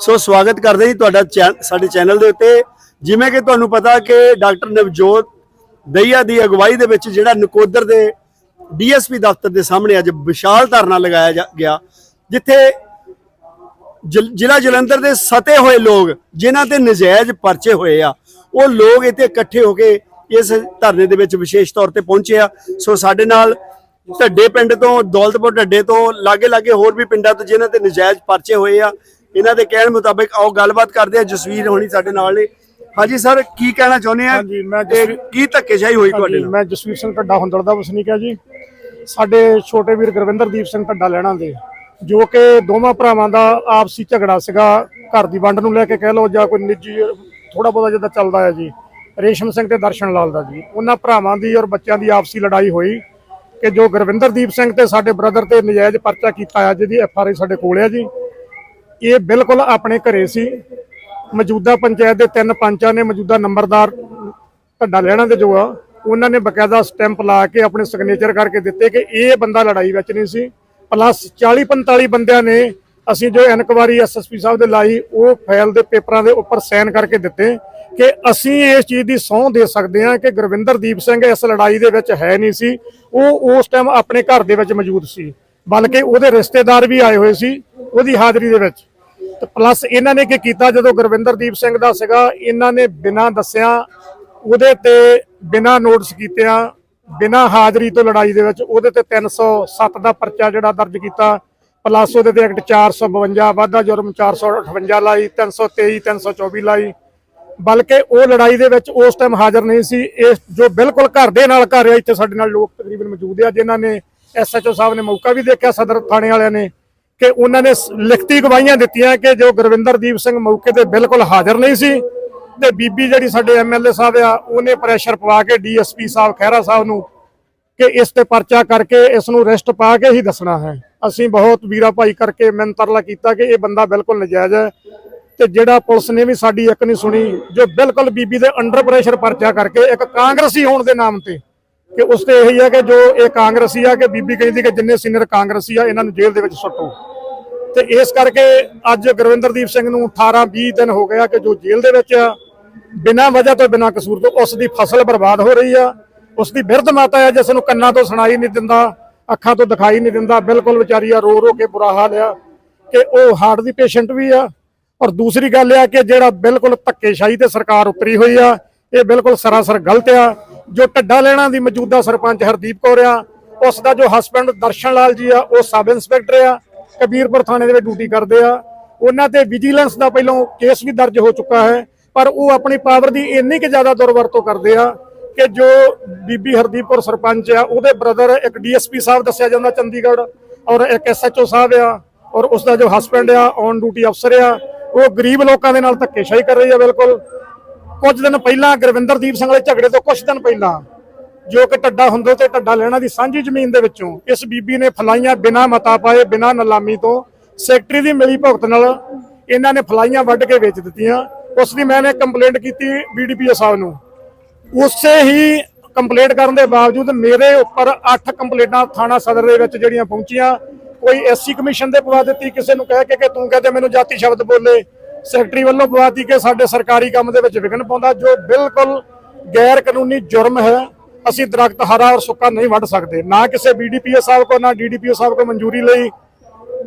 ਸੋ ਸਵਾਗਤ ਕਰਦੇ ਜੀ ਤੁਹਾਡਾ ਚੈਨ- ਸਾਡੇ ਚੈਨਲ ਦੇ ਉੱਤੇ। ਜਿਵੇਂ ਕਿ ਤੁਹਾਨੂੰ ਪਤਾ ਕਿ ਡਾਕਟਰ ਨਵਜੋਤ ਦਈਆ ਦੀ ਅਗਵਾਈ ਦੇ ਵਿੱਚ ਜਿਹੜਾ ਨਕੋਦਰ ਦੇ ਡੀਐਸਪੀ ਦਫ਼ਤਰ ਦੇ ਸਾਹਮਣੇ ਅੱਜ ਵਿਸ਼ਾਲ ਧਰਨਾ ਲਗਾਇਆ ਜਾ- ਗਿਆ, ਜਿੱਥੇ ਜ਼ਿਲ੍ਹਾ ਜਲੰਧਰ ਦੇ ਸਤੇ ਹੋਏ ਲੋਕ, ਜਿਨ੍ਹਾਂ ਤੇ ਨਜਾਇਜ਼ ਪਰਚੇ ਹੋਏ ਆ, ਉਹ ਲੋਕ ਇੱਥੇ ਇਕੱਠੇ ਹੋ ਕੇ ਇਸ ਧਰਨੇ ਦੇ ਵਿੱਚ ਵਿਸ਼ੇਸ਼ ਤੌਰ ਤੇ ਪਹੁੰਚੇ ਆ। ਸੋ ਸਾਡੇ ਨਾਲ ਢੱਡੇ ਪਿੰਡ ਤੋਂ, ਦੌਲਤਪੁਰ ਢੱਡੇ ਤੋਂ ਲਾਗੇ ਲਾਗੇ ਹੋਰ ਵੀ ਪਿੰਡਾਂ ਤੋਂ ਜਿਨ੍ਹਾਂ ਤੇ ਨਜਾਇਜ਼ ਪਰਚੇ ਹੋਏ ਆ ਇਹਨਾਂ ਦੇ ਕਹਿਣ ਮੁਤਾਬਕ ਆਓ ਗੱਲਬਾਤ ਕਰਦੇ ਆ ਜਸਵੀਰ ਹੋਣੀ ਸਾਡੇ ਨਾਲ ਨੇ। ਹਾਂਜੀ ਸਰ ਕੀ ਕਹਿਣਾ ਚਾਹੁੰਦੇ ਆ? ਹਾਂਜੀ, ਮੈਂ ਤੇ ਜਸਵੀਰ- ਕੀ ਧੱਕੇਸ਼ਾਹੀ ਹੋਈ ਤੁਹਾਡੇ ਨਾਲ? ਮੈਂ ਜਸਵੀਰ ਸਿੰਘ ਢੱਡਾ ਹੁੰਦੜ ਦਾ ਵਸਨੀਕ ਹੈ ਜੀ। ਸਾਡੇ ਛੋਟੇ ਵੀਰ ਗੁਰਵਿੰਦਰਦੀਪ ਸਿੰਘ ਢੱਡਾ ਲੈਣਾ ਦੇ ਜੋ ਕਿ ਦੋਵਾਂ ਭਰਾਵਾਂ ਦਾ ਆਪਸੀ ਝਗੜਾ ਸੀਗਾ ਘਰ ਦੀ ਵੰਡ ਨੂੰ ਲੈ ਕੇ ਕਹਿ ਲਓ ਜਾਂ ਕੋਈ ਨਿੱਜੀ ਥੋੜਾ ਬਹੁਤਾ ਜਿੱਦਾਂ ਚੱਲਦਾ ਹੈ ਜੀ। ਰੇਸ਼ਮ ਸਿੰਘ ਤੇ ਦਰਸ਼ਨ ਲਾਲ ਦਾ ਜੀ। ਉਹਨਾਂ ਭਰਾਵਾਂ ਦੀ ਔਰ ਬੱਚਿਆਂ ਦੀ ਆਪਸੀ ਲੜਾਈ ਹੋਈ ਕਿ ਜੋ ਗੁਰਵਿੰਦਰਦੀਪ ਸਿੰਘ ਤੇ ਸਾਡੇ ਬ੍ਰਦਰ ਤੇ ਨਜਾਇਜ਼ ਪਰਚਾ ਕੀਤਾ ਆ ਜਿਹਦੀ ਐਫ ਆਰ ਆਈ ਸਾਡੇ ਕੋਲ ਹੈ ਜੀ। ਇਹ ਬਿਲਕੁਲ ਆਪਣੇ ਘਰੇ ਸੀ। ਮੌਜੂਦਾ ਪੰਚਾਇਤ ਦੇ ਤਿੰਨ ਪੰਚਾਂ ਨੇ ਮੌਜੂਦਾ ਨੰਬਰਦਾਰ ਢੱਡਾ ਲੈਣਾ ਦੇ ਜੋ ਆ, ਉਹਨਾਂ ਨੇ ਬਕਾਇਦਾ ਸਟੈਂਪ ਲਾ ਕੇ ਆਪਣੇ ਸਿਗਨੇਚਰ ਕਰਕੇ ਦਿੱਤੇ ਕਿ ਇਹ ਬੰਦਾ ਲੜਾਈ ਵਿੱਚ ਨਹੀਂ ਸੀ। ਪਲੱਸ 40 45 ਬੰਦਿਆਂ ਨੇ ਅਸੀਂ ਜੋ ਇਨਕੁਆਰੀ ਐਸਐਸਪੀ ਸਾਹਿਬ ਦੇ ਲਾਈ, ਉਹ ਫਾਈਲ ਦੇ ਪੇਪਰਾਂ ਦੇ ਉੱਪਰ ਸਾਈਨ ਕਰਕੇ ਦਿੱਤੇ ਕਿ ਅਸੀਂ ਇਸ ਚੀਜ਼ ਦੀ ਸਹੁੰ ਦੇ ਸਕਦੇ ਹਾਂ ਕਿ ਗੁਰਵਿੰਦਰਦੀਪ ਸਿੰਘ ਇਸ ਲੜਾਈ ਦੇ ਵਿੱਚ ਹੈ ਨਹੀਂ ਸੀ। ਉਹ ਉਸ ਟਾਈਮ ਆਪਣੇ ਘਰ ਦੇ ਵਿੱਚ ਮੌਜੂਦ ਸੀ। ਬਲਕਿ ਉਹਦੇ ਰਿਸ਼ਤੇਦਾਰ ਵੀ ਆਏ ਹੋਏ ਸੀ, ਉਹਦੀ ਹਾਜ਼ਰੀ ਦੇ ਵਿੱਚ। ਤੇ ਪਲੱਸ ਇਹਨਾਂ ਨੇ ਕੀ ਕੀਤਾ, ਜਦੋਂ ਗੁਰਵਿੰਦਰਦੀਪ ਸਿੰਘ ਦਾ ਸੀਗਾ, ਇਹਨਾਂ ਨੇ ਬਿਨਾਂ ਦੱਸਿਆ ਉਹਦੇ ਤੇ ਬਿਨਾਂ ਨੋਟਿਸ ਕੀਤਿਆਂ, ਬਿਨਾਂ ਹਾਜ਼ਰੀ ਤੋਂ ਲੜਾਈ ਦੇ ਵਿੱਚ ਉਹਦੇ ਤੇ 307 ਦਾ ਪਰਚਾ ਜਿਹੜਾ ਦਰਜ ਕੀਤਾ ਪਲੱਸ ਉਹਦੇ ਤੇ ਐਕਟ 452 ਵਾਧਾ ਜੁਰਮ 458 ਲਾਈ 323 324 ਲਾਈ। ਬਲਕਿ ਉਹ ਲੜਾਈ ਦੇ ਵਿੱਚ ਉਸ ਟਾਈਮ ਹਾਜ਼ਰ ਨਹੀਂ ਸੀ। ਇਸ ਜੋ ਬਿਲਕੁਲ ਘਰ ਦੇ ਨਾਲ ਘਰ ਆ, ਇੱਥੇ ਸਾਡੇ ਨਾਲ ਲੋਕ ਤਕਰੀਬਨ ਮੌਜੂਦ ਆ, ਜਿਨ੍ਹਾਂ ਨੇ ਐਸਐਚਓ ਸਾਹਿਬ ਨੇ ਮੌਕਾ ਵੀ ਦੇਖਿਆ, ਸਦਰ ਥਾਣੇ ਵਾਲਿਆਂ ਨੇ। ਕਿ ਉਹਨਾਂ ਨੇ ਲਿਖਤੀ ਗਵਾਹੀਆਂ ਦਿੱਤੀਆਂ ਕਿ ਜੋ ਗੁਰਵਿੰਦਰਦੀਪ ਸਿੰਘ ਮੌਕੇ ਤੇ ਬਿਲਕੁਲ ਹਾਜ਼ਰ ਨਹੀਂ ਸੀ ਤੇ ਬੀਬੀ ਜਿਹੜੀ ਸਾਡੇ ਐਮਐਲਏ ਸਾਹਿਬ ਆ, ਉਹਨੇ ਪ੍ਰੈਸ਼ਰ ਪਵਾ ਕੇ ਡੀਐਸਪੀ ਸਾਹਿਬ ਖਹਿਰਾ ਸਾਹਿਬ ਨੂੰ ਕਿ ਇਸ ਤੇ ਪਰਚਾ ਕਰਕੇ ਇਸ ਨੂੰ ਰੈਸਟ ਪਾ ਕੇ ਹੀ ਦੱਸਣਾ ਹੈ। ਅਸੀਂ ਬਹੁਤ ਵੀਰਾ ਭਾਈ ਕਰਕੇ ਮਿੰਤਰਲਾ ਕੀਤਾ ਕਿ ਇਹ ਬੰਦਾ ਬਿਲਕੁਲ ਨਜਾਇਜ਼ ਹੈ ਤੇ ਜਿਹੜਾ ਪੁਲਿਸ ਨੇ ਵੀ ਸਾਡੀ ਇੱਕ ਨਹੀਂ ਸੁਣੀ, ਜੋ ਬਿਲਕੁਲ ਬੀਬੀ ਦੇ ਅੰਡਰ ਪ੍ਰੈਸ਼ਰ ਪਰਚਾ ਕਰਕੇ ਇੱਕ ਕਾਂਗਰਸੀ ਹੋਣ ਦੇ ਨਾਮ ਤੇ ਕਿ ਉਸ ਤੇ ਇਹੀ ਹੈ ਕਿ ਜੋ ਇਹ ਕਾਂਗਰਸੀ ਆ ਕਿ ਬੀਬੀ ਕਹਿੰਦੀ ਕਿ ਜਿੰਨੇ ਸੀਨੀਅਰ ਕਾਂਗਰਸੀ ਆ, ਇਹਨਾਂ ਨੂੰ ਜੇਲ੍ਹ ਦੇ ਵਿੱਚ ਸੁੱਟੋ। ਤੇ ਇਸ ਕਰਕੇ ਅੱਜ ਗੁਰਵਿੰਦਰਦੀਪ ਸਿੰਘ ਨੂੰ 18 20 ਦਿਨ ਹੋ ਗਿਆ ਕਿ ਜੋ ਜੇਲ੍ਹ ਦੇ ਵਿੱਚ ਆ, ਬਿਨਾਂ ਵਜ੍ਹਾ ਤੋਂ ਬਿਨਾਂ ਕਸੂਰ ਤੋਂ ਉਸ ਦੀ ਫਸਲ ਬਰਬਾਦ ਹੋ ਰਹੀ ਆ। ਉਸ ਦੀ ਬਿਰਧ ਮਾਤਾ ਆ, ਜਿਸ ਨੂੰ ਕੰਨਾਂ ਤੋਂ ਸੁਣਾਈ ਨਹੀਂ ਦਿੰਦਾ, ਅੱਖਾਂ ਤੋਂ ਦਿਖਾਈ ਨਹੀਂ ਦਿੰਦਾ, ਬਿਲਕੁਲ ਵਿਚਾਰੀ ਆ ਰੋ ਰੋ ਕੇ ਬੁਰਾ ਹਾਲ ਆ ਕਿ ਉਹ ਹਾਰਟ ਦੀ ਪੇਸ਼ੈਂਟ ਵੀ ਆ। ਔਰ ਦੂਸਰੀ ਗੱਲ ਆ ਕਿ ਜਿਹੜਾ ਬਿਲਕੁਲ ਧੱਕੇਸ਼ਾਹੀ ਤੇ ਸਰਕਾਰ ਉਤਰੀ ਹੋਈ ਆ, ਇਹ ਬਿਲਕੁਲ ਸਰਾਸਰ ਗਲਤ ਆ। ਜੋ ਢੱਡਾ ਲੈਣਾ ਦੀ ਮੌਜੂਦਾ ਸਰਪੰਚ ਹਰਦੀਪ ਕੌਰ ਆ, ਉਸ ਦਾ ਜੋ ਹਸਬੰਡ ਦਰਸ਼ਨ ਲਾਲ ਜੀ ਆ, ਉਹ ਸਬ ਇੰਸਪੈਕਟਰ ਆ, ਕਬੀਰਪੁਰ ਥਾਣੇ ਦੇ ਵਿੱਚ ਡਿਊਟੀ ਕਰਦੇ ਆ। ਉਹਨਾਂ ਤੇ ਵਿਜੀਲੈਂਸ ਦਾ ਪਹਿਲਾਂ ਕੇਸ ਵੀ ਦਰਜ ਹੋ ਚੁੱਕਾ ਹੈ, ਪਰ ਉਹ ਆਪਣੀ ਪਾਵਰ ਦੀ ਇੰਨੀ ਕਿ ਜ਼ਿਆਦਾ ਦੁਰਵਰਤੋਂ ਕਰਦੇ ਆ ਕਿ ਜੋ ਬੀਬੀ ਹਰਦੀਪ ਕੌਰ ਸਰਪੰਚ ਆ, ਉਹਦੇ ਬ੍ਰਦਰ ਇੱਕ ਡੀਐਸਪੀ ਸਾਹਿਬ ਦੱਸਿਆ ਜਾਂਦਾ ਚੰਡੀਗੜ੍ਹ, ਔਰ ਇੱਕ ਐਸਐਚਓ ਸਾਹਿਬ ਆ, ਔਰ ਉਸ ਦਾ ਜੋ ਹਸਬੰਡ ਆ ਔਨ ਡਿਊਟੀ ਅਫਸਰ ਆ, ਉਹ ਗਰੀਬ ਲੋਕਾਂ ਦੇ ਨਾਲ ਧੱਕੇਸ਼ਾਹੀ ਕਰ ਰਹੀ ਆ ਬਿਲਕੁਲ। ਕੁਝ ਦਿਨ ਪਹਿਲਾਂ ਗੁਰਵਿੰਦਰਦੀਪ ਸਿੰਘ ਵਾਲੇ ਝਗੜੇ ਤੋਂ ਕੁਝ ਦਿਨ ਪਹਿਲਾਂ ਜੋ ਕਿ ਟੱਡਾ ਹੁੰਦੇ ਤੇ ਟੱਡਾ ਲੈਣਾ ਦੀ ਸਾਂਝੀ ਜ਼ਮੀਨ ਦੇ ਵਿੱਚੋਂ ਇਸ ਬੀਬੀ ਨੇ ਫਲਾਈਆਂ ਬਿਨਾਂ ਮਤਾ ਪਾਏ, ਬਿਨਾਂ ਨਲਾਮੀ ਤੋਂ ਸੈਕਟਰੀ ਦੀ ਮਿਲੀ ਭੁਗਤ ਨਾਲ ਇਹਨਾਂ ਨੇ ਫਲਾਈਆਂ ਵੱਢ ਕੇ ਵੇਚ ਦਿੱਤੀਆਂ। ਉਸ ਦੀ ਮੈਨੇ ਕੰਪਲੇਂਟ ਕੀਤੀ ਬੀਡੀਪੀਓ ਸਾਹਿਬ ਨੂੰ। ਉਸੇ ਹੀ ਕੰਪਲੇਂਟ ਕਰਨ ਦੇ ਬਾਵਜੂਦ ਮੇਰੇ ਉੱਪਰ 8 ਕੰਪਲੇਂਟਾਂ ਥਾਣਾ ਸਦਰ ਦੇ ਵਿੱਚ ਜਿਹੜੀਆਂ ਪਹੁੰਚੀਆਂ, ਕੋਈ ਐਸਸੀ ਕਮਿਸ਼ਨ ਦੇ ਪਵਾ ਦਿੱਤੀ, ਕਿਸੇ ਨੂੰ ਕਹਿ ਕੇ ਕਿ ਤੂੰ ਕਹਤੇ ਮੈਨੂੰ ਜਾਤੀ ਸ਼ਬਦ ਬੋਲੇ। ਸੈਕਟਰੀ ਵੱਲੋਂ ਪਵਾਤੀ ਕਿ ਸਾਡੇ ਸਰਕਾਰੀ ਕੰਮ ਦੇ ਵਿੱਚ ਵਿਘਨ ਪਾਉਂਦਾ, ਜੋ ਬਿਲਕੁਲ ਗੈਰ ਕਾਨੂੰਨੀ ਜੁਰਮ ਹੈ। ਅਸੀਂ ਦਰਖਤ ਹਰਾ ਔਰ ਸੁੱਕਾ ਨਹੀਂ ਵੱਢ ਸਕਦੇ। ਨਾ ਕਿਸੇ ਬੀਡੀਪੀਓ ਸਾਹਿਬ ਕੋ, ਨਾ ਡੀਡੀਪੀਓ ਸਾਹਿਬ ਕੋ ਮਨਜ਼ੂਰੀ ਲਈ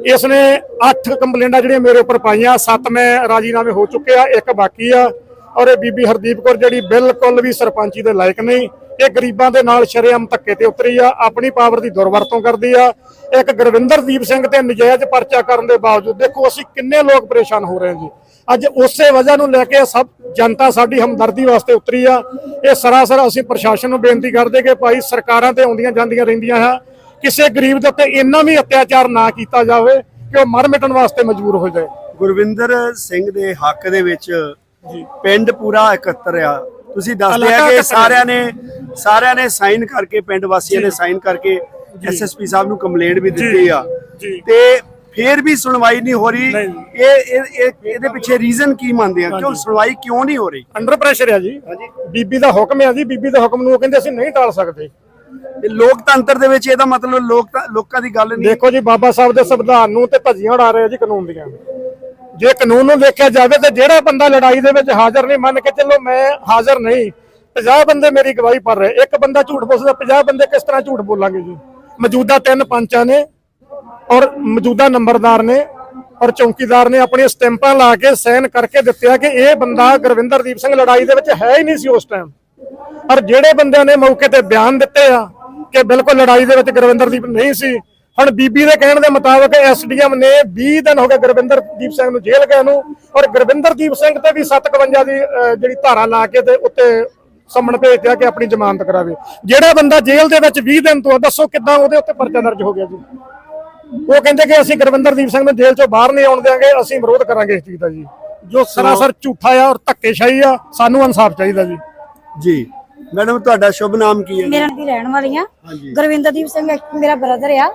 ਇਸ ਨੇ 8 ਕੰਪਲੇਂਟਾਂ ਜਿਹੜੀਆਂ ਮੇਰੇ ਉੱਪਰ ਪਾਈਆਂ 7 ਮੈਂ ਰਾਜੀਨਾਮੇ ਹੋ ਚੁੱਕੇ ਆ, ਇੱਕ ਬਾਕੀ ਆ। ਔਰ ਇਹ ਬੀਬੀ ਹਰਦੀਪ ਕੌਰ ਜਿਹੜੀ ਬਿਲਕੁਲ ਵੀ ਸਰਪੰਚੀ ਦੇ ਲਾਇਕ ਨਹੀਂ, ਇਹ ਗਰੀਬਾਂ ਦੇ ਨਾਲ ਸ਼ਰੇਆਮ ਧੱਕੇ ਤੇ ਉਤਰੀ ਆ, ਆਪਣੀ ਪਾਵਰ ਦੀ ਦੁਰਵਰਤੋਂ ਕਰਦੀ ਆ। ਇੱਕ ਗੁਰਵਿੰਦਰਦੀਪ ਸਿੰਘ ਤੇ ਨਜਾਇਜ਼ ਪਰਚਾ ਕਰਨ ਦੇ ਬਾਵਜੂਦ ਦੇਖੋ ਅਸੀਂ ਕਿੰਨੇ ਲੋਕ ਪਰੇਸ਼ਾਨ ਹੋ ਰਹੇ ਹਾਂ ਜੀ। ਅੱਜ ਉਸੇ ਵਜ੍ਹਾ ਨੂੰ ਲੈ ਕੇ ਸਭ ਜਨਤਾ ਸਾਡੀ ਹਮਦਰਦੀ ਵਾਸਤੇ ਉਤਰੀ ਆ। ਇਹ ਸਰਾਸਰ ਅਸੀਂ ਪ੍ਰਸ਼ਾਸਨ ਨੂੰ ਬੇਨਤੀ ਕਰਦੇ ਕਿ ਭਾਈ ਸਰਕਾਰਾਂ ਤੇ ਆਉਂਦੀਆਂ ਜਾਂਦੀਆਂ ਰਹਿੰਦੀਆਂ ਹੈ ਕਿਸੇ ਗਰੀਬ ਦੇ ਉੱਤੇ ਇੰਨਾ ਵੀ ਅਤਿਆਚਾਰ ਨਾ ਕੀਤਾ ਜਾਵੇ ਕਿ ਉਹ ਮਰ ਮਿਟਣ ਵਾਸਤੇ ਮਜਬੂਰ ਹੋ ਜਾਏ। ਗੁਰਵਿੰਦਰ ਸਿੰਘ ਦੇ ਹੱਕ ਦੇ ਵਿੱਚ ਪਿੰਡ ਪੂਰਾ ਇਕੱਤਰ ਆ। ਤੁਸੀਂ ਦੱਸਦੇ ਆ ਕਿ ਆ। ਸਾਰਿਆਂ ਨੇ ਸਾਰਿਆਂ ਨੇ ਸਾਈਨ ਕਰਕੇ ਪਿੰਡ ਵਾਸੀਆਂ ਨੇ ਸਾਈਨ ਕਰਕੇ ਐਸਐਸਪੀ ਸਾਹਿਬ ਨੂੰ ਕੰਪਲੇਂਟ ਵੀ ਦਿੱਤੀ ਆ। ਤੇ ਫੇਰ ਵੀ ਸੁਣਵਾਈ ਨਹੀਂ ਹੋ ਰਹੀ। ਇਹ ਇਹ- ਇਹ- ਇਹਦੇ ਪਿੱਛੇ ਰੀਜ਼ਨ ਕੀ ਮੰਨਦੇ ਆ? ਕਿਉਂ ਸੁਣਵਾਈ ਕਿਉਂ ਨਹੀਂ ਹੋ ਰਹੀ? ਅੰਡਰ ਪ੍ਰੈਸ਼ਰ ਆ ਜੀ। ਬੀਬੀ ਦਾ ਹੁਕਮ ਹੈ ਜੀ। ਬੀਬੀ ਦੇ ਹੁਕਮ ਨੂੰ ਉਹ ਕਹਿੰਦੇ ਅਸੀਂ ਨਹੀਂ ਟਾਲ ਸਕਦੇ। ਇਹ ਲੋਕਤੰਤਰ ਦੇ ਵਿੱਚ ਇਹਦਾ ਮਤਲਬ ਲੋਕ ਲੋਕਾਂ ਦੀ ਗੱਲ ਨਹੀਂ। ਦੇਖੋ ਜੀ ਬਾਬਾ ਸਾਹਿਬ ਦੇ ਸੰਵਿਧਾਨ ਨੂੰ ਤੇ ਧੱਜੀਆਂ ਉਡਾ ਰਹੇ ਆ ਜੀ ਕਾਨੂੰਨ ਦੀਆਂ। ਜੇ ਕਾਨੂੰਨ ਨੂੰ ਦੇਖਿਆ ਜਾਵੇ ਤਾਂ ਜਿਹੜਾ ਬੰਦਾ ਲੜਾਈ ਦੇ ਵਿੱਚ ਹਾਜ਼ਰ ਨਹੀਂ ਮੰਨ ਕੇ ਚੱਲੋ ਮੈਂ ਹਾਜ਼ਰ ਨਹੀਂ। 50 ਬੰਦੇ ਮੇਰੀ ਗਵਾਹੀ ਭਰ ਰਹੇ। ਇੱਕ ਬੰਦਾ ਝੂਠ ਬੋਲਦਾ 50 ਬੰਦੇ ਕਿਸ ਤਰ੍ਹਾਂ ਝੂਠ ਬੋਲਾਂਗੇ ਜੀ? ਮੌਜੂਦਾ ਤਿੰਨ ਪੰਚਾਂ ਨੇ। ਔਰ ਮੌਜੂਦਾ ਨੰਬਰਦਾਰ ਨੇ ਔਰ ਚੌਕੀਦਾਰ ਨੇ ਆਪਣੀਆਂ ਸਟੈਂਪਾਂ ਲਾ ਕੇ ਸਾਈਨ ਕਰਕੇ ਦਿੱਤੇ ਕਿ ਇਹ ਬੰਦਾ ਗੁਰਵਿੰਦਰਦੀਪ ਸਿੰਘ ਲੜਾਈ ਦੇ ਵਿੱਚ ਹੈ ਹੀ ਨਹੀਂ ਸੀ ਉਸ ਟਾਈਮ ਔਰ ਜਿਹੜੇ ਬੰਦਿਆਂ ਨੇ ਮੌਕੇ ਤੇ ਬਿਆਨ ਦਿੱਤੇ ਆ ਕਿ ਬਿਲਕੁਲ ਲੜਾਈ ਦੇ ਵਿੱਚ ਗੁਰਵਿੰਦਰਦੀਪ ਨਹੀਂ ਸੀ, ਹੁਣ ਬੀਬੀ ਦੇ ਕਹਿਣ ਦੇ ਮੁਤਾਬਕ ਐਸਡੀਐਮ ਨੇ 20 ਦਿਨ ਹੋ ਗਏ ਗੁਰਵਿੰਦਰਦੀਪ ਸਿੰਘ ਨੂੰ ਜੇਲ੍ਹ ਗਏ ਨੂੰ ਔਰ ਗੁਰਵਿੰਦਰਦੀਪ ਸਿੰਘ ਤੇ ਵੀ 751 ਦੀ ਜਿਹੜੀ ਧਾਰਾ ਲਾ ਕੇ ਤੇ ਉੱਤੇ ਸੰਮਣ ਭੇਜਿਆ ਕਿ ਆਪਣੀ ਜ਼ਮਾਨਤ ਕਰਾਵੇ। ਜਿਹੜਾ ਬੰਦਾ ਜੇਲ੍ਹ ਦੇ ਵਿੱਚ 20 ਦਿਨ ਤੋਂ ਦੱਸੋ ਕਿੱਦਾਂ ਉਹਦੇ ਉੱਤੇ ਪਰਚਾ ਦਰਜ ਹੋ ਗਿਆ ਜੀ? ਉਹ ਕਹਿੰਦੇ ਕਿ ਅਸੀਂ ਗੁਰਵਿੰਦਰਦੀਪ ਸਿੰਘ ਨੂੰ ਜੇਲ੍ਹ ਚੋਂ ਬਾਹਰ ਨਹੀਂ ਆਉਣ ਦੇਵਾਂਗੇ ਅਸੀਂ ਵਿਰੋਧ ਕਰਾਂਗੇ ਇਸ ਚੀਜ਼ ਦਾ ਜੀ। ਜੋ ਸਰਾਸਰ ਝੂਠਾ ਆ ਔਰ ਧੱਕੇਸ਼ਾਹੀ ਆ ਸਾਨੂੰ ਇਨਸਾਫ ਚਾਹੀਦਾ ਜੀ। ਜੀ। ਮੈਡਮ ਤੁਹਾਡਾ ਸ਼ੁਭ ਨਾਮ ਕੀ ਹੈ ਮੇਰਾ ਦੀ ਰਹਿਣ ਵਾਲੀ ਆ। ਗੁਰਵਿੰਦਰਦੀਪ ਸਿੰਘ ਇੱਕ ਮੇਰਾ ਬ੍ਰਦਰ ਆ।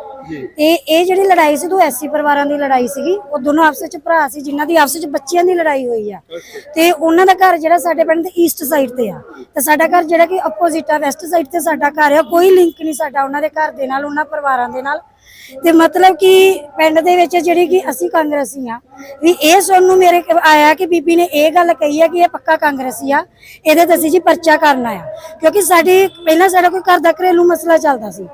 ਤੇ ਇਹ ਜਿਹੜੀ ਲੜਾਈ ਸੀ, ਦੋ ਐਸੀ ਪਰਿਵਾਰਾਂ ਦੀ ਲੜਾਈ ਸੀਗੀ। ਉਹ ਦੋਨੋਂ ਆਪਸ ਵਿੱਚ ਭਰਾ ਸੀ, ਜਿਨ੍ਹਾਂ ਦੀ ਆਪਸ ਵਿੱਚ ਬੱਚਿਆਂ ਦੀ ਲੜਾਈ ਹੋਈ ਆ। ਤੇ ਉਹਨਾਂ ਦਾ ਘਰ ਜਿਹੜਾ ਸਾਡੇ ਪਿੰਡ ਦੇ ਈਸਟ ਸਾਈਡ ਤੇ ਆ। ਤੇ ਸਾਡਾ ਘਰ ਜਿਹੜਾ ਕਿ ਆਪੋਜ਼ਿਟ ਆ ਵੈਸਟ ਸਾਈਡ ਤੇ ਸਾਡਾ ਘਰ ਆ। ਕੋਈ ਲਿੰਕ ਨਹੀਂ ਸਾਡਾ ਉਹਨਾਂ ਦੇ ਘਰ ਦੇ ਨਾਲ, ਉਹਨਾਂ ਪਰਿਵਾਰਾਂ ਦੇ ਨਾਲ। ਤੇ ਮਤਲਬ ਕਿ ਪਿੰਡ ਦੇ ਵਿੱਚ ਜਿਹੜੀ ਕਿ ਅਸੀਂ ਕਾਂਗਰਸੀ ਆ, ਵੀ ਇਹ ਸੁਣਨ ਮੇਰੇ ਆਇਆ ਕਿ ਬੀਬੀ ਨੇ ਇਹ ਗੱਲ ਕਹੀ ਆ ਕਿ ਇਹ ਪੱਕਾ ਕਾਂਗਰਸੀ ਆ। ਇਹਦੇ ਤੇ ਅਸੀਂ ਜੀ ਪਰਚਾ ਕਰਨਾ ਆ। ਕਿਉਂਕਿ ਸਾਡੀ, ਪਹਿਲਾਂ ਸਾਡਾ ਕੋਈ ਘਰ ਦਾ ਘਰੇਲੂ ਮਸਲਾ ਚੱਲਦਾ ਸੀ।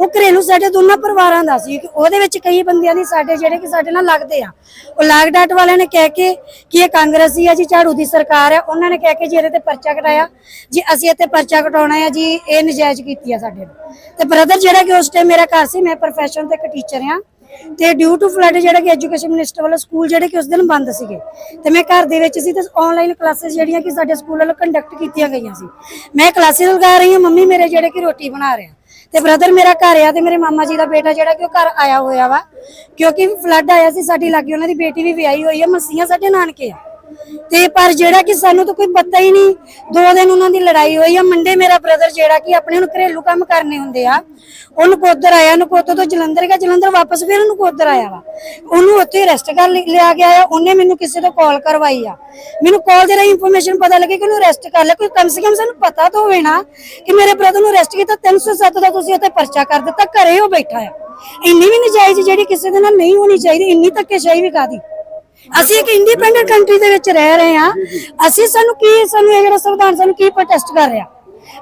ਉਹ ਘਰੇਲੂ ਸਾਡੇ ਦੋਨਾਂ ਪਰਿਵਾਰਾਂ ਦਾ ਸੀ ਕਿ ਉਹਦੇ ਵਿੱਚ ਕਈ ਬੰਦਿਆਂ ਦੀ ਸਾਡੇ ਜਿਹੜੇ ਕਿ ਸਾਡੇ ਨਾਲ ਲੱਗਦੇ ਆ। ਉਹ ਲਾਗਡਾਟ ਵਾਲਿਆਂ ਨੇ ਕਹਿ ਕੇ ਕਿ ਇਹ ਕਾਂਗਰਸੀ ਆ ਜੀ, ਝਾੜੂ ਦੀ ਸਰਕਾਰ ਆ, ਉਹਨਾਂ ਨੇ ਕਹਿ ਕੇ ਜੀ ਇਹਦੇ ਤੇ ਪਰਚਾ ਕਟਾਇਆ। ਜੀ, ਅਸੀਂ ਇੱਥੇ ਪਰਚਾ ਕਟਾਉਣਾ ਆ ਜੀ, ਇਹ ਨਜਾਇਜ਼ ਕੀਤੀ ਆ ਸਾਡੇ ਨਾਲ ਤੇ ਬ੍ਰਦਰ ਜਿਹੜਾ ਕਿ ਉਸ ਟਾਈਮ ਮੇਰਾ ਘਰ ਸੀ, ਮੈਂ ਪ੍ਰੋਫੈਸ਼ਨ ਤੇ ਇੱਕ ਟੀਚਰ ਆ। ਤੇ ਡਿਊ ਟੂ ਫਲੱਡ ਜਿਹੜਾ ਕਿ ਐਜੂਕੇਸ਼ਨ ਮਿਨਿਸਟਰ ਵੱਲੋਂ ਸਕੂਲ ਜਿਹੜੇ ਕਿ ਉਸ ਦਿਨ ਬੰਦ ਸੀਗੇ, ਤੇ ਮੈਂ ਘਰ ਦੇ ਵਿੱਚ ਸੀ ਤੇ ਆਨਲਾਈਨ ਕਲਾਸਿਸ ਜਿਹੜੀਆਂ ਕਿ ਸਾਡੇ ਸਕੂਲ ਵੱਲੋਂ ਕੰਡਕਟ ਕੀਤੀਆਂ ਗਈਆਂ ਸੀ। ਮੈਂ ਕਲਾਸਿਸ ਲਗਾ ਰਹੀ ਹਾਂ, ਮੰਮੀ ਮੇਰੇ ਜਿਹੜੇ ਕਿ ਰੋਟੀ ਬਣਾ ਰਿਹਾ ਤੇ ਬ੍ਰਦਰ ਮੇਰਾ ਘਰ ਆ ਤੇ ਮੇਰੇ ਮਾਮਾ ਜੀ ਦਾ ਬੇਟਾ ਜਿਹੜਾ ਕਿ ਉਹ ਘਰ ਆਇਆ ਹੋਇਆ ਵਾ, ਕਿਉਂਕਿ ਫਲੱਡ ਆਇਆ ਸੀ, ਸਾਡੀ ਲਾਗੇ ਉਹਨਾਂ ਦੀ ਬੇਟੀ ਵੀ ਵਿਆਹੀ ਹੋਈ ਆ ਮਸੀਆਂ ਸਾਡੇ ਨਾਨਕੇ ਆ। ਤੇ ਪਰ ਜਿਹੜਾ ਕਿ ਸਾਨੂੰ ਤਾਂ ਕੋਈ ਪਤਾ ਹੀ ਨਹੀਂ, ਦੋ ਦਿਨ ਉਹਨਾਂ ਦੀ ਲੜਾਈ ਹੋਈ ਆ, ਮੰਡੇ ਮੇਰਾ ਬ੍ਰਦਰ ਜਿਹੜਾ ਕਿ ਆਪਣੇ ਨੂੰ ਘਰੇਲੂ ਕੰਮ ਕਰਨੇ ਹੁੰਦੇ ਆ ਉਹ ਨਕੋਦਰ ਆਇਆ ਨਕੋਦਰ ਤੋਂ ਜਲੰਧਰ ਗਿਆ, ਜਲੰਧਰ ਵਾਪਸ ਫਿਰ ਨਕੋਦਰ ਆਇਆ ਵਾ। ਉਹਨੂੰ ਉੱਥੇ ਅਰੈਸਟ ਕਰ ਲਿਆ ਗਿਆ ਆ, ਉਹਨੇ ਮੈਨੂੰ ਕਿਸੇ ਤੋਂ ਕਾਲ ਕਰਵਾਈ ਆ। ਮੈਨੂੰ ਕਾਲ ਦੇ ਰਾਹੀਂ ਇਨਫੋਰਮੇਸ਼ਨ ਪਤਾ ਲੱਗੀ ਕਿ ਉਹਨੂੰ ਅਰੈਸਟ ਕਰ ਲਿਆ, ਕੋਈ ਕਮ ਸੇ ਕਮ ਸਾਨੂੰ ਪਤਾ ਤਾਂ ਹੋਵੇ ਨਾ ਕਿ ਮੇਰੇ ਬ੍ਰਦਰ ਨੂੰ ਅਰੈਸਟ ਕੀਤਾ 307 ਦਾ ਤੁਸੀਂ ਉੱਥੇ ਪਰਚਾ ਕਰ ਦਿੱਤਾ, ਘਰੇ ਉਹ ਬੈਠਾ ਆ। ਇੰਨੀ ਵੀ ਨਜਾਇਜ਼ ਜਿਹੜੀ ਕਿਸੇ ਦੇ ਨਾਲ ਨਹੀਂ ਹੋਣੀ ਚਾਹੀਦੀ, ਇੰਨੀ ਧੱਕੇਸ਼ਾਹੀ ਵੀ ਕਾਦੀ ਅਸੀਂ ਇੱਕ ਇੰਡੀਪੈਂਡੈਂਟ ਕੰਟਰੀ ਦੇ ਵਿੱਚ ਰਹਿ ਰਹੇ ਹਾਂ। ਅਸੀਂ ਸਾਨੂੰ ਕੀ, ਸਾਨੂੰ ਇਹ ਜਿਹੜਾ ਸੰਵਿਧਾਨ, ਸਾਨੂੰ ਕੀ ਪ੍ਰੋਟੈਸਟ ਕਰ ਰਿਹਾ?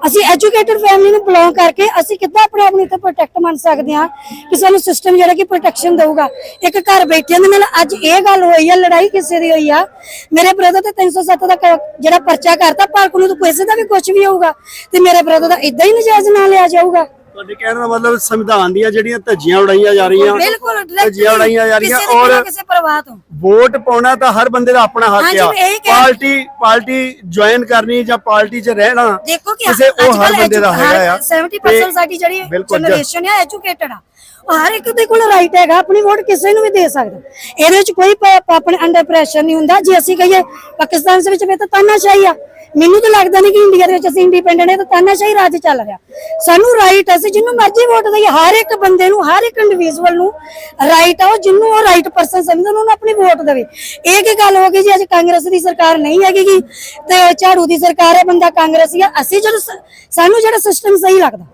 ਅਸੀਂ ਐਜੂਕੇਟਡ ਫੈਮਿਲੀ ਨੂੰ ਬਿਲੋਂਗ ਕਰਕੇ ਅਸੀਂ ਕਿੱਦਾਂ ਆਪਣੇ ਆਪ ਨੂੰ ਇੱਥੇ ਪ੍ਰੋਟੈਕਟ ਮੰਨ ਸਕਦੇ ਹਾਂ ਕਿ ਸਾਨੂੰ ਸਿਸਟਮ ਜਿਹੜਾ ਕਿ ਪ੍ਰੋਟੈਕਸ਼ਨ ਦੇਊਗਾ? ਇੱਕ ਘਰ ਬੈਠਿਆਂ ਦੇ ਨਾਲ ਅੱਜ ਇਹ ਗੱਲ ਹੋਈ ਆ, ਲੜਾਈ ਕਿਸੇ ਦੀ ਹੋਈ ਆ। ਮੇਰੇ ਬ੍ਰਦਰ ਤੇ 307 ਦਾ ਜਿਹੜਾ ਪਰਚਾ ਕਰਤਾ ਪਰ ਨੂੰ ਤਾਂ ਕਿਸੇ ਦਾ ਵੀ ਕੁਝ ਵੀ ਹੋਊਗਾ। ਤੇ ਮੇਰੇ ਬ੍ਰਦਰ ਦਾ ਇਦਾਂ ਹੀ ਨਜਾਇਜ਼ ਨਾ ਲਿਆ ਜਾਊਗਾ। ਤੁਹਾਡੇ ਕਹਿਣ ਦਾ ਮਤਲਬ ਸੰਵਿਧਾਨ ਦੀਆਂ ਜਿਹੜੀਆਂ ਧੱਜੀਆਂ ਉਡਾਈਆਂ ਜਾ ਰਹੀਆਂ ਬਿਲਕੁਲ ਧੱਜੀਆਂ ਉਡਾਈਆਂ ਜਾ ਰਹੀਆਂ ਔਰ ਕਿਸੇ ਪਰਵਾਹ ਤੋਂ। ਵੋਟ ਪਾਉਣਾ ਤਾਂ ਹਰ ਬੰਦੇ ਦਾ ਆਪਣਾ ਹੱਕ ਆ। ਪਾਰਟੀ ਪਾਰਟੀ ਜੁਆਇਨ ਕਰਨੀ ਜਾਂ ਪਾਰਟੀ 'ਚ ਰਹਿਣਾ ਦੇਖੋ ਕਿ ਕਿਸੇ ਉਹ ਹਰ ਬੰਦੇ ਦਾ ਹੈਗਾ ਆ। ਹਰ 70% ਤੇ ਸਾਡੀ ਜਿਹੜੀ ਜਨਰੇਸ਼ਨ ਹੈ ਐਜੂਕੇਟਡ ਆ ਹਰ ਇੱਕ ਦੇ ਕੋਲ ਰਾਈਟ ਹੈਗਾ ਆਪਣੀ ਵੋਟ ਕਿਸੇ ਨੂੰ ਵੀ ਦੇ ਸਕਦਾ। ਇਹਦੇ ਵਿੱਚ ਕੋਈ ਆਪਣੇ ਅੰਡਰ ਪ੍ਰੈਸ਼ਰ ਨਹੀਂ ਹੁੰਦਾ। ਜੇ ਅਸੀਂ ਕਹੀਏ ਪਾਕਿਸਤਾਨ ਦੇ ਵਿੱਚ ਫਿਰ ਤਾਂ ਤਾਨਾਸ਼ਾਹੀ ਆ। ਮੈਨੂੰ ਤਾਂ ਲੱਗਦਾ ਨਹੀਂ ਕਿ ਇੰਡੀਆ ਦੇ ਵਿੱਚ ਅਸੀਂ ਇੰਡੀਪੈਂਡੈਂਟ ਹੈ ਤਾਂ ਤਾਨਾਸ਼ਾਹੀ ਰਾਜ ਚੱਲ ਰਿਹਾ। ਸਾਨੂੰ ਰਾਈਟ ਅਸੀਂ ਜਿੰਨੂੰ ਮਰਜ਼ੀ ਵੋਟ ਦਈਏ, ਹਰ ਇੱਕ ਬੰਦੇ ਨੂੰ, ਹਰ ਇੱਕ ਇੰਡੀਵਿਜੂਅਲ ਨੂੰ ਰਾਈਟ ਆ ਉਹ ਜਿੰਨੂੰ ਉਹ ਰਾਈਟ ਪਰਸਨ ਸਮਝਦਾ ਉਹਨੂੰ ਆਪਣੀ ਵੋਟ ਦੇਵੇ। ਇਹ ਕੀ ਗੱਲ ਹੋ ਗਈ ਜੀ? ਅੱਜ ਕਾਂਗਰਸ ਦੀ ਸਰਕਾਰ ਨਹੀਂ ਹੈਗੀ ਤੇ ਝਾੜੂ ਦੀ ਸਰਕਾਰ ਹੈ, ਬੰਦਾ ਕਾਂਗਰਸੀ ਆ। ਅਸੀਂ ਜਦੋਂ ਸਾਨੂੰ ਜਿਹੜਾ ਸਿਸਟਮ ਸਹੀ ਲੱਗਦਾ।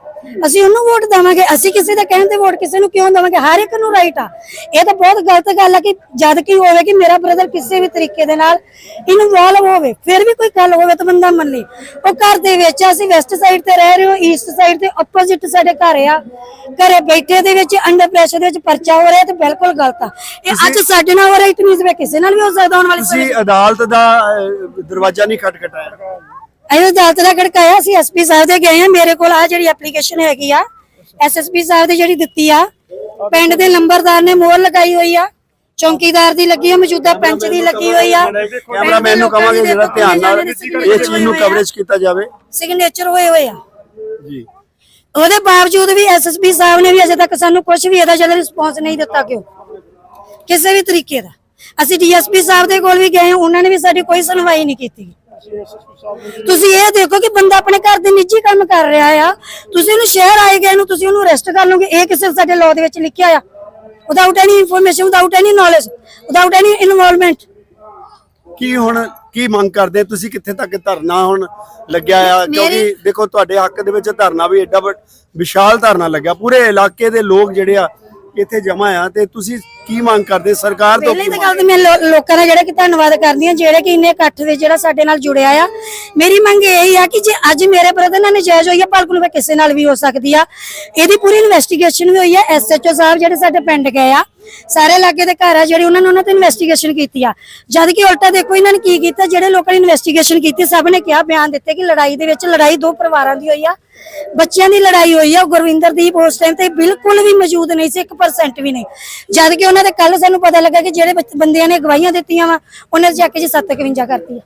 ਅਸੀਂ ਉਹਨੂੰ ਵੋਟ ਦੇਵਾਂਗੇ ਅਸੀਂ ਕਿਸੇ ਦੇ ਕਹਿਣ ਤੇ ਵੋਟ ਕਿਸੇ ਨੂੰ ਕਿਉਂ ਦੇਵਾਂਗੇ? ਹਰ ਇੱਕ ਨੂੰ ਰਾਈਟ ਆ। ਇਹ ਤਾਂ ਬਹੁਤ ਗਲਤ ਗੱਲ ਆ ਕਿ ਜਦ ਕੀ ਹੋਵੇ ਕਿ ਮੇਰਾ ਬ੍ਰਦਰ ਕਿਸੇ ਵੀ ਤਰੀਕੇ ਦੇ ਨਾਲ ਇਨਵੋਲਵ ਹੋਵੇ ਫਿਰ ਵੀ ਕੋਈ ਗੱਲ ਹੋਵੇ ਤਾਂ ਬੰਦਾ ਮੰਨ। ਲੇ ਉਹ ਘਰ ਦੇ ਵਿੱਚ ਅਸੀਂ ਵੈਸਟ ਸਾਈਡ ਤੇ ਰਹਿ ਰਹੇ ਹਾਂ ਈਸਟ ਸਾਈਡ ਤੇ ਆਪੋਜ਼ਿਟ ਸਾਡੇ ਘਰ ਆ। ਘਰੇ ਬੈਠੇ ਦੇ ਵਿੱਚ ਅੰਡਰ ਪ੍ਰੈਸ਼ਰ ਦੇ ਵਿੱਚ ਪਰਚਾ ਹੋ ਰਿਹਾ ਤੇ ਬਿਲਕੁਲ ਗਲਤ ਆ। ਇਹ ਅੱਜ ਸਾਡੇ ਨਾਲ ਹੋ ਰਿਹਾ ਇਟ ਮੀਨਸ ਕਿਸੇ ਨਾਲ ਵੀ ਹੋ ਸਕਦਾ ਆਉਣ ਵਾਲੀ ਤੁਸੀਂ ਅਦਾਲਤ ਦਾ ਦਰਵਾਜ਼ਾ ਨਹੀਂ ਖਟਖਟਾਇਆ। ਅਯੋ ਅਦਾਲਤ ਦਾ ਖੜਕਾਇਆ ਸੀ ਐਸਪੀ ਸਾਹਿਬ ਦੇ ਗਏ ਆ ਮੇਰੇ ਕੋਲ ਆ ਜਿਹੜੀ ਐਪਲੀਕੇਸ਼ਨ ਹੈਗੀ ਆ ਐਸਐਸਪੀ ਸਾਹਿਬ ਦੀ ਜਿਹੜੀ ਦਿੱਤੀ ਆ ਪਿੰਡ ਦੇ ਲੰਬਰਦਾਰ ਨੇ ਮੋਹਰ ਲਗਾਈ ਹੋਈ ਆ ਚੌਂਕੀਦਾਰ ਦੀ ਲੱਗੀ ਆ ਮੌਜੂਦਾ ਪੰਚ ਦੀ ਲੱਗੀ ਹੋਈ ਆ ਕੈਮਰਾਮੈਨ ਨੂੰ ਕਹਾਂਗੇ ਜਰਾ ਧਿਆਨ ਨਾਲ ਇਸ ਚੀਜ਼ ਨੂੰ ਕਵਰੇਜ ਕੀਤਾ ਜਾਵੇ। ਸਿਗਨੇਚਰ ਹੋਏ ਹੋਏ ਆ। ਜੀ। ਉਹਦੇ ਬਾਵਜੂਦ ਵੀ ਐਸਐਸਪੀ ਸਾਹਿਬ ਨੇ ਵੀ ਅਜੇ ਤੱਕ ਸਾਨੂੰ ਕੁਝ ਵੀ ਇਹਦਾ ਜਿਹੜਾ ਰਿਸਪੌਂਸ ਨਹੀਂ ਦਿੱਤਾ ਕਿਉਂ? ਕਿਸੇ ਵੀ ਤਰੀਕੇ ਦਾ। ਅਸੀਂ ਡੀਐਸਪੀ ਸਾਹਿਬ ਦੇ ਕੋਲ ਵੀ ਗਏ ਉਹਨਾਂ ਨੇ ਵੀ ਸਾਡੀ ਕੋਈ ਸੁਣਵਾਈ ਨਹੀਂ ਕੀਤੀ। ਤੁਸੀਂ ਇਹ ਦੇਖੋ ਕਿ ਬੰਦਾ ਆਪਣੇ ਘਰ ਦੇ ਨਿੱਜੀ ਕੰਮ ਕਰ ਰਿਹਾ ਆ। ਤੁਸੀਂ ਉਹਨੂੰ ਸ਼ਹਿਰ ਆਏ ਗਏ ਨੂੰ ਤੁਸੀਂ ਉਹਨੂੰ ਅਰੈਸਟ ਕਰ ਲਓਗੇ। ਇਹ ਕਿਸੇ ਸਾਡੇ ਲਾਅ ਦੇ ਵਿੱਚ ਲਿਖਿਆ ਆ। Without any information without any knowledge without any involvement ਕੀ ਹੁਣ ਕੀ ਮੰਗ ਕਰਦੇ? ਤੁਸੀਂ ਕਿੱਥੇ ਤੱਕ ਧਰਨਾ ਹੁਣ ਲੱਗਿਆ ਆ? ਕਿਉਂਕਿ ਦੇਖੋ ਤੁਹਾਡੇ ਹੱਕ ਦੇ ਵਿੱਚ ਧਰਨਾ ਵੀ ਐਡਾ ਵਿਸ਼ਾਲ ਧਰਨਾ ਲੱਗਿਆ। ਪੂਰੇ ਇਲਾਕੇ ਦੇ ਲੋਕ ਜਿਹੜੇ ਆ ਇੱਥੇ ਜਮਾ ਆ ਤੇ ਤੁਸੀਂ ਕੀ ਮੰਗ ਕਰਦੇ? ਸਰਕਾਰ ਤੋਂ ਪਹਿਲੇ ਤਾਂ ਗੱਲ ਤੇ ਮੈਂ ਲੋ- ਲੋਕਾਂ ਦਾ ਜਿਹੜਾ ਕਿ ਧੰਨਵਾਦ ਕਰਦੀ ਹਾਂ ਜਿਹੜੇ ਕਿ ਇੰਨੇ ਇਕੱਠ ਵਿੱਚ ਜਿਹੜਾ ਸਾਡੇ ਨਾਲ ਜੁੜਿਆ ਆ। ਮੇਰੀ ਮੰਗ ਇਹ ਹੀ ਆ ਕਿ ਜੇ ਅੱਜ ਮੇਰੇ ਬ੍ਰਦਰ ਨਾਲ ਨਜਾਇਜ਼ ਹੋਈ ਆ ਭਲਕ ਨੂੰ ਕਿਸੇ ਨਾਲ ਵੀ ਹੋ ਸਕਦੀ ਆ। ਇਹਦੀ ਪੂਰੀ ਇਨਵੈਸਟੀਗੇਸ਼ਨ ਵੀ ਹੋਈ ਆ। ਐਸਐਚਓ ਸਾਹਿਬ ਜਿਹੜੇ ਸਾਡੇ ਪਿੰਡ ਗਏ ਆ ਸਾਰੇ ਲਾਗੇ ਦੇ ਘਰ ਆ ਜਿਹੜੇ ਉਹਨਾਂ ਨੇ ਉਹਨਾਂ ਤੇ ਇਨਵੈਸਟੀਗੇਸ਼ਨ ਕੀਤੀ ਆ। ਜਦ ਕਿ ਉਲਟਾ ਦੇਖੋ ਇਹਨਾਂ ਨੇ ਕੀ ਕੀਤਾ ਜਿਹੜੇ ਲੋਕਾਂ ਨੇ ਇਨਵੈਸਟੀਗੇਸ਼ਨ ਕੀਤੀ ਸਭ ਨੇ ਕਿਹਾ ਬਿਆਨ ਦਿੱਤੇ ਕਿ ਲੜਾਈ ਦੇ ਵਿੱਚ ਲੜਾਈ ਦੋ ਪਰਿਵਾਰਾਂ ਦੀ ਹੋਈ ਆ। ਬੱਚਿਆਂ ਦੀ ਲੜਾਈ ਹੋਈ ਆ, ਉਹ ਗੁਰਵਿੰਦਰਦੀਪ ਉਸ ਟਾਈਮ ਤੇ ਬਿਲਕੁਲ ਵੀ ਮੌਜੂਦ ਨਹੀਂ ਸੀ 1% ਵੀ ਨਹੀਂ। ਜਦ ਕਿ ਉਹਨਾਂ ਦੇ ਕੱਲ ਸਾਨੂੰ ਪਤਾ ਲੱਗਾ ਕਿ ਜਿਹੜੇ ਬੱਚ- ਬੰਦਿਆਂ ਨੇ ਗਵਾਹੀਆਂ ਦਿੱਤੀਆਂ ਵਾ, ਉਹਨਾਂ ਨੇ ਚੱਕ ਜੀ 751 ਕਰਤੀ ਆ।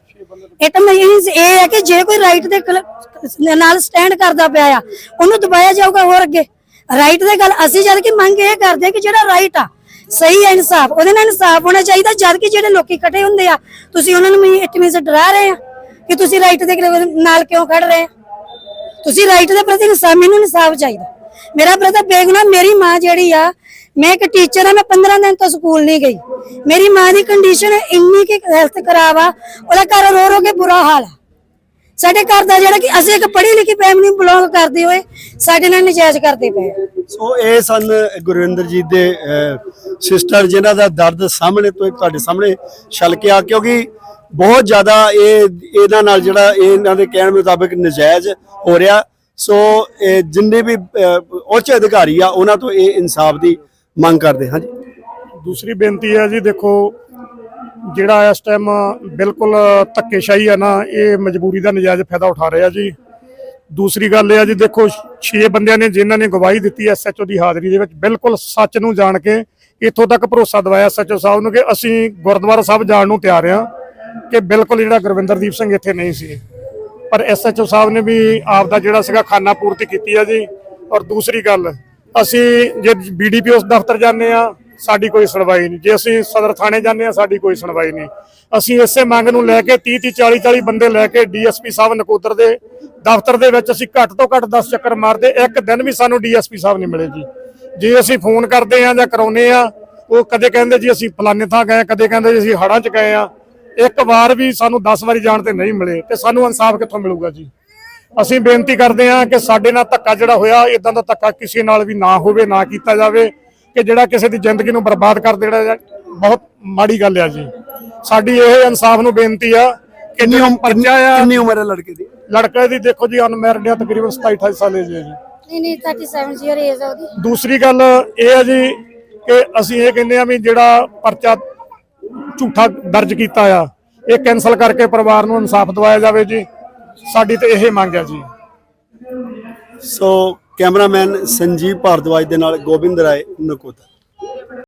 ਇਹ ਤਾਂ ਮੀਨਸ ਇਹ ਹੈ ਕਿ ਜੇ ਕੋਈ ਰਾਈਟ ਦੇ ਖਿਲਾ- ਨਾਲ ਸਟੈਂਡ ਕਰਦਾ ਪਿਆ ਆ, ਉਹਨੂੰ ਦਬਾਇਆ ਜਾਊਗਾ ਹੋਰ ਅੱਗੇ। ਰਾਈਟ ਦੇ ਗੱਲ, ਅਸੀਂ ਜਦ ਕਿ ਮੰਗ ਇਹ ਕਰਦੇ ਹਾਂ ਕਿ ਜਿਹੜਾ ਰਾਈਟ ਆ, ਸਹੀ ਹੈ ਇਨਸਾਫ, ਉਹਦੇ ਨਾਲ ਇਨਸਾਫ ਹੋਣਾ ਚਾਹੀਦਾ, ਜਦ ਕਿ ਜਿਹੜੇ ਲੋਕੀ ਇਕੱਠੇ ਹੁੰਦੇ ਆ, ਤੁਸੀਂ ਉਹਨਾਂ ਨੂੰ ਇਟ ਮੀਨਸ ਡਰਾ ਰਹੇ ਆ ਕਿ ਤੁਸੀਂ ਰਾਈਟ ਦੇ ਨਾਲ ਕਿਉਂ ਖੜ ਰਹੇ ਆ? ਤੁਸੀਂ ਰਾਈਟ ਦੇ ਪ੍ਰਤੀ ਇਨਸਾਫ ਮੈਨੂੰ ਇਨਸਾਫ ਚਾਹੀਦਾ। ਮੇਰਾ ਬ੍ਰਦਰ ਬੇਗੁਨਾਹ, ਮੇਰੀ ਮਾਂ ਜਿਹੜੀ ਆ, ਮੈਂ ਇੱਕ ਟੀਚਰ ਆ, ਮੈਂ 15 ਦਿਨ ਤੋਂ ਸਕੂਲ ਨਹੀਂ ਗਈ। ਮੇਰੀ ਮਾਂ ਦੀ ਕੰਡੀਸ਼ਨ ਇੰਨੀ ਕਿ ਹੈਲਥ ਖਰਾਬ ਆ, ਉਹਦਾ ਘਰ ਰੋ ਰੋ ਕੇ ਬੁਰਾ ਹਾਲ ਆ। ਸਾਡੇ ਘਰ ਦਾ ਜਿਹੜਾ ਕਿ ਅਸੀਂ ਇੱਕ ਪੜ੍ਹੀ ਲਿਖੀ ਫੈਮਿਲੀ ਬਿਲੋਂਗ ਕਰਦੇ ਹੋਏ ਸਾਡੇ ਨਾਲ ਨਜਾਇਜ਼ ਕਰਦੇ ਪਏ ਆ। ਸੋ ਇਹ ਸਨ ਗੁਰਵਿੰਦਰਜੀਤ ਦੇ ਸਿਸਟਰ ਜਿਨ੍ਹਾਂ ਦਾ ਦਰਦ ਸਾਹਮਣੇ ਤੋਂ ਤੁਹਾਡੇ ਸਾਹਮਣੇ ਛਲਕਿਆ, ਕਿਉਂਕਿ ਬਹੁਤ ਜ਼ਿਆਦਾ ਇਹ, ਇਹਨਾਂ ਨਾਲ ਜਿਹੜਾ ਇਹ ਇਹਨਾਂ ਦੇ ਕਹਿਣ ਮੁਤਾਬਕ ਨਜਾਇਜ਼ ਹੋ ਰਿਹਾ। ਸੋ ਇਹ ਜਿੰਨੇ ਵੀ ਉੱਚ ਅਧਿਕਾਰੀ ਆ, ਉਹਨਾਂ ਤੋਂ ਇਹ ਇਨਸਾਫ ਦੀ ਮੰਗ ਕਰਦੇ ਹਾਂ ਜੀ। ਦੂਸਰੀ ਬੇਨਤੀ ਹੈ ਜੀ, ਦੇਖੋ, ਜਿਹੜਾ ਇਸ ਟਾਈਮ ਬਿਲਕੁਲ ਧੱਕੇਸ਼ਾਹੀ ਆ ਨਾ, ਇਹ ਮਜਬੂਰੀ ਦਾ ਨਜਾਇਜ਼ ਫਾਇਦਾ ਉਠਾ ਰਿਹਾ ਜੀ। ਦੂਸਰੀ ਗੱਲ ਇਹ ਆ ਜੀ, ਦੇਖੋ 6 ਬੰਦਿਆਂ ਨੇ ਜਿਨ੍ਹਾਂ ਨੇ ਗਵਾਹੀ ਦਿੱਤੀ ਐਸਐਚਓ ਦੀ ਹਾਜ਼ਰੀ ਦੇ ਵਿੱਚ, ਬਿਲਕੁਲ ਸੱਚ ਨੂੰ ਜਾਣ ਕੇ ਇੱਥੋਂ ਤੱਕ ਭਰੋਸਾ ਦਿਵਾਇਆ ਐਸਐਚਓ ਸਾਹਿਬ ਨੂੰ ਕਿ ਅਸੀਂ ਗੁਰਦੁਆਰਾ ਸਾਹਿਬ ਜਾਣ ਨੂੰ ਤਿਆਰ ਹਾਂ। ਕਿ ਬਿਲਕੁਲ ਜਿਹੜਾ ਗੁਰਵਿੰਦਰਦੀਪ ਸਿੰਘ ਇੱਥੇ ਨਹੀਂ ਸੀ। ਪਰ ਐਸਐਚਓ ਸਾਹਿਬ ਨੇ ਵੀ ਆਪ ਦਾ ਜਿਹੜਾ ਸੀਗਾ ਖਾਨਾ ਪੂਰਤੀ ਕੀਤੀ ਆ ਜੀ। ਔਰ ਦੂਸਰੀ ਗੱਲ, ਅਸੀਂ ਜੇ ਬੀਡੀਪੀਓ ਦਫ਼ਤਰ ਜਾਂਦੇ ਆ ਸਾਡੀ ਕੋਈ ਸੁਣਵਾਈ ਨਹੀਂ। ਜੇ ਅਸੀਂ ਸਦਰ ਥਾਣੇ ਜਾਂਦੇ ਆ ਸਾਡੀ ਕੋਈ ਸੁਣਵਾਈ ਨਹੀਂ। ਅਸੀਂ ਇਸੇ ਮੰਗ ਨੂੰ ਲੈ ਕੇ 30 30 40 40 ਬੰਦੇ ਲੈ ਕੇ ਡੀਐਸਪੀ ਸਾਹਿਬ ਨਕੋਦਰ ਦੇ ਦਫ਼ਤਰ ਦੇ ਵਿੱਚ ਅਸੀਂ ਘੱਟ ਤੋਂ ਘੱਟ 10 ਚੱਕਰ ਮਾਰਦੇ, ਇੱਕ ਦਿਨ ਵੀ ਸਾਨੂੰ ਡੀਐਸਪੀ ਸਾਹਿਬ ਨਹੀਂ ਮਿਲੇ ਜੀ। ਜੇ ਅਸੀਂ ਫੋਨ ਕਰਦੇ ਆ ਜਾਂ ਕਰਾਉਨੇ ਆ ਉਹ ਕਦੇ ਕਹਿੰਦੇ ਜੀ ਅਸੀਂ ਫਲਾਣੇ ਥਾਂ ਗਏ, ਕਦੇ ਕਹਿੰਦੇ ਜੀ ਅਸੀਂ ਹੜਾਂ 'ਚ ਗਏ ਆ ਇੱਕ ਵਾਰ ਵੀ ਸਾਨੂੰ 10 ਵਾਰੀ ਜਾਣ ਤੇ ਨਹੀਂ ਮਿਲੇ ਤੇ ਸਾਨੂੰ ਇਨਸਾਫ ਕਿੱਥੋਂ ਮਿਲੂਗਾ ਜੀ? ਅਸੀਂ ਬੇਨਤੀ ਕਰਦੇ ਹਾਂ ਕਿ ਸਾਡੇ ਨਾਲ ਧੱਕਾ ਜਿਹੜਾ ਹੋਇਆ ਇਦਾਂ ਦਾ ਧੱਕਾ ਕਿਸੇ ਨਾਲ ਵੀ ਨਾ ਹੋਵੇ ਨਾ ਕੀਤਾ ਜਾਵੇ ਕਿ ਜਿਹੜਾ ਕਿਸੇ ਦੀ ਜ਼ਿੰਦਗੀ ਨੂੰ ਬਰਬਾਦ ਕਰ ਦੇਣਾ ਬਹੁਤ ਮਾੜੀ ਗੱਲ ਆ ਜੀ। ਸਾਡੀ ਇਹ ਇਨਸਾਫ ਨੂੰ ਬੇਨਤੀ ਆ ਕਿ ਕਿੰਨੀ ਪਰਚਾ ਆ ਕਿੰਨੀ ਉਮਰ ਹੈ ਲੜਕੇ ਦੀ? ਲੜਕੇ ਦੀ ਦੇਖੋ ਜੀ ਅਨਮੈਰਿਡ ਆ ਤਕਰੀਬਨ 27 28 ਸਾਲ ਦੀ ਹੈ ਜੀ। ਨਹੀਂ ਨਹੀਂ 37 ਈਅਰ ਏਜ ਆ ਉਹਦੀ। ਦੂਸਰੀ ਗੱਲ ਇਹ ਹੈ ਜੀ ਕਿ ਅਸੀਂ ਇਹ ਕਹਿੰਦੇ ਆ ਵੀ ਜਿਹੜਾ ਪਰਚਾ ਝੂਠਾ ਦਰਜ ਕੀਤਾ ਆ। ਇਹ ਕੈਨਸਲ ਕਰਕੇ ਪਰਿਵਾਰ ਨੂੰ ਇਨਸਾਫ ਦਿਵਾਇਆ ਜਾਵੇ ਜੀ। ਸਾਡੀ ਤੇ ਇਹ ਮੰਗ ਹੈ ਜੀ। ਸੋ ਕੈਮਰਾਮੈਨ ਸੰਜੀਵ ਭਾਰਦਵਾਜ ਦੇ ਨਾਲ ਗੋਬਿੰਦ ਰਾਏ ਨਕੋਦਰ।